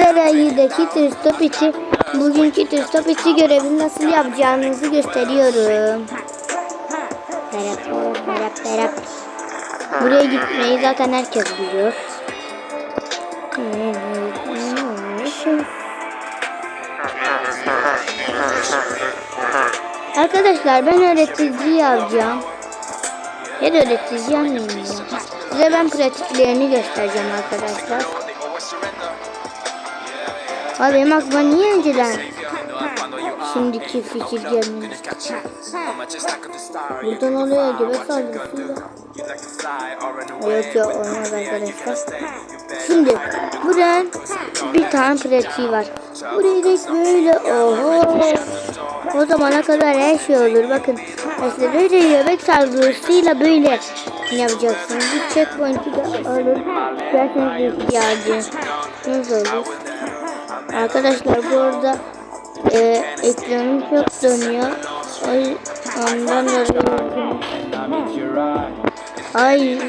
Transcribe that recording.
Berayı'daki tırstop içi bugünkü tırstop içi görevini nasıl yapacağınızı gösteriyorum. Merhaba, merhaba, merhaba. Buraya gitmeyi zaten herkes biliyor. Arkadaşlar ben öğretici yapacağım. Ya da öğretici yapmayayım ya. Size ben pratiklerini göstereceğim arkadaşlar. Abi benim aklıma niye önceden şimdiki fikir gelmiyor? Buradan oluyor göbek saldırısıyla. Yok yok olmaz arkadaşlar. Şimdi buradan bir tane pratiği var. Burayı da böyle oho. O zamana kadar her şey olur. Bakın mesela böyle göbek saldırısıyla böyle yapacaksınız. Bir checkpoint'i de alır. Derseniz ihtiyacınız olur. Arkadaşlar bu arada e, ekranım çok dönüyor. O ondan dolayı Ay